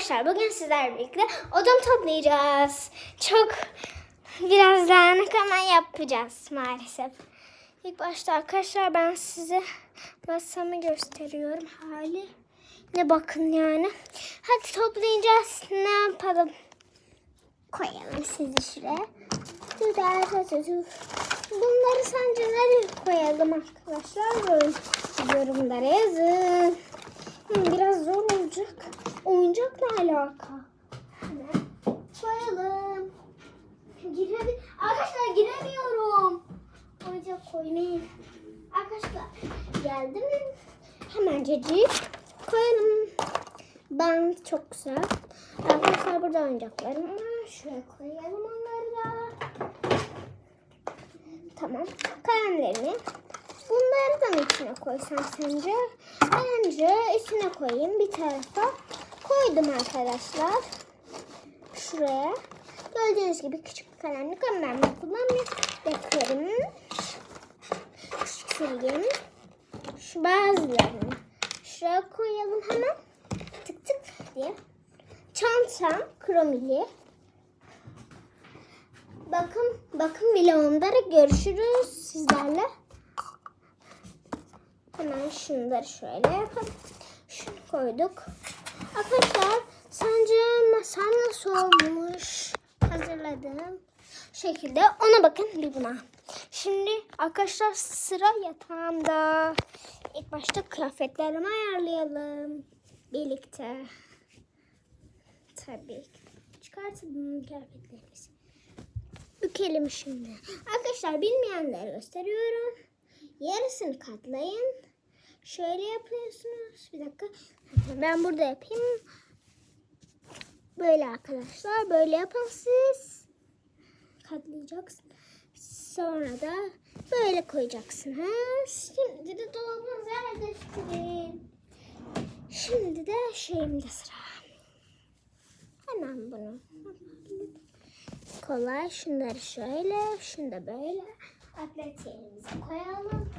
Arkadaşlar bugün sizlerle birlikte odam toplayacağız. Çok birazdan hemen yapacağız maalesef. İlk başta arkadaşlar ben size masamı gösteriyorum hali. Ne bakın yani. Hadi toplayacağız. Ne yapalım? Koyalım sizi şuraya. Bunları sence nereye koyalım arkadaşlar? Yorumlara yazın. Biraz zor olacak. Oyuncakla alaka. Hemen koyalım. Girebi Arkadaşlar giremiyorum. Oyuncak koymayayım. Arkadaşlar geldi mi? Hemencecik koyalım. Ben çok güzel. Arkadaşlar burada oyuncaklarım var. Şuraya koyalım onları da. Tamam. Kalemlerini içine koysam sence? Bence içine koyayım bir tarafa. Koydum arkadaşlar. Şuraya. Gördüğünüz gibi küçük bir kalemlik ama ben bunu kullanmıyorum. Beklerim. Sileyim. Şu bazılarını şuraya koyalım hemen. Tık tık diye. Çantam kromili. Bakın bakın vlogumda görüşürüz sizlerle. Hemen şunları şöyle yapalım. Şunu koyduk. Arkadaşlar sence masam nasıl olmuş? Hazırladım. şekilde ona bakın bir buna. Şimdi arkadaşlar sıra yatağımda. İlk başta kıyafetlerimi ayarlayalım. Birlikte. Tabii ki. Çıkartalım kıyafetlerimizi. Bükelim şimdi. Arkadaşlar bilmeyenlere gösteriyorum. Yarısını katlayın. Şöyle yapıyorsunuz. Bir dakika. Ben burada yapayım. Böyle arkadaşlar. Böyle yapın siz. Katlayacaksın. Sonra da böyle koyacaksınız. Şimdi de dolabınızı yerleştirin. Şimdi de şeyimde sıra. Hemen bunu. Kolay. Şunları şöyle. Şunu da böyle. Atlet yerimize koyalım.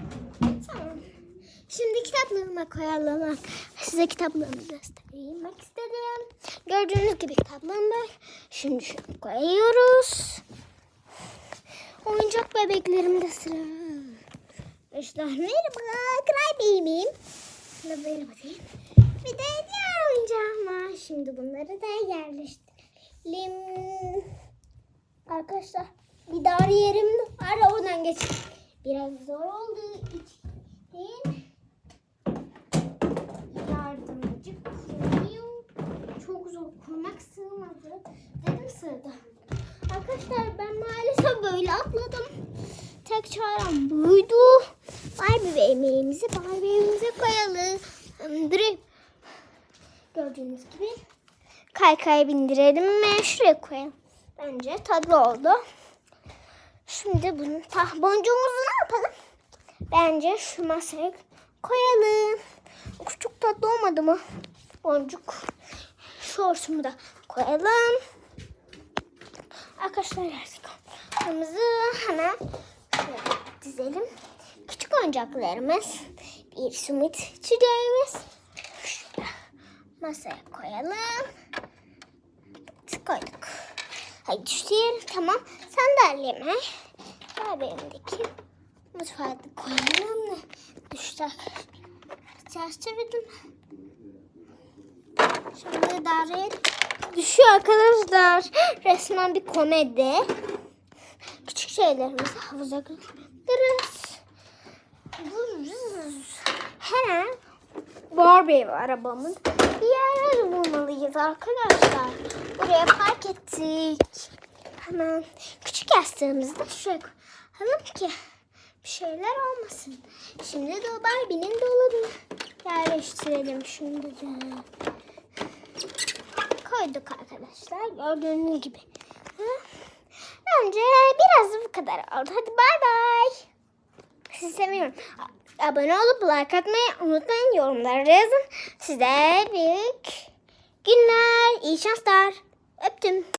Kitaplığıma koyalım. Size kitaplığımı göstereyim bak istedim. Gördüğünüz gibi kitaplığım var. Şimdi şunu koyuyoruz. Oyuncak bebeklerimde sıra. İşte merhaba. Cry Baby'im. Şöyle böyle bakayım. Bir de diğer oyuncağım var. Şimdi bunları da yerleştirelim. Arkadaşlar bir dar yerim var oradan geç. Biraz zor olduğu için Dedim sığdı. Arkadaşlar ben maalesef böyle atladım. Tek çarem buydu. Barbie yemeğimizi Barbie'mize koyalım. Direkt gördüğünüz gibi kaykaya bindirelim ve şuraya koyalım. Bence tatlı oldu. Şimdi bunu ta boncuğumuzu ne yapalım? Bence şu masaya koyalım. Çok tatlı olmadı mı? Boncuk. Şorsumu da koyalım. Arkadaşlar yastıklarımızı hemen dizelim. Küçük oyuncaklarımız. Bir simit çiçeğimiz. Masaya koyalım. Koyduk. Hadi düştüğüm tamam. Sandalyeme. Ver benimdeki. Mutfağa koyalım. Düştü çevirdim. Şimdi idare et. Düşüyor arkadaşlar. Resmen bir komedi. Küçük şeylerimizi havuza götürürüz. Hemen Barbie arabamız bir yere bulmalıyız arkadaşlar. Buraya park ettik. Hemen küçük yastığımızı da şuraya koyalım ki bir şeyler olmasın. Şimdi de Barbie'nin dolabını yerleştirelim şimdi de. Koyduk arkadaşlar gördüğünüz gibi. Bence biraz bu kadar oldu. Hadi bay bay. Sizi seviyorum. Abone olup like atmayı unutmayın. Yorumlara yazın. Size büyük günler, iyi şanslar. Öptüm.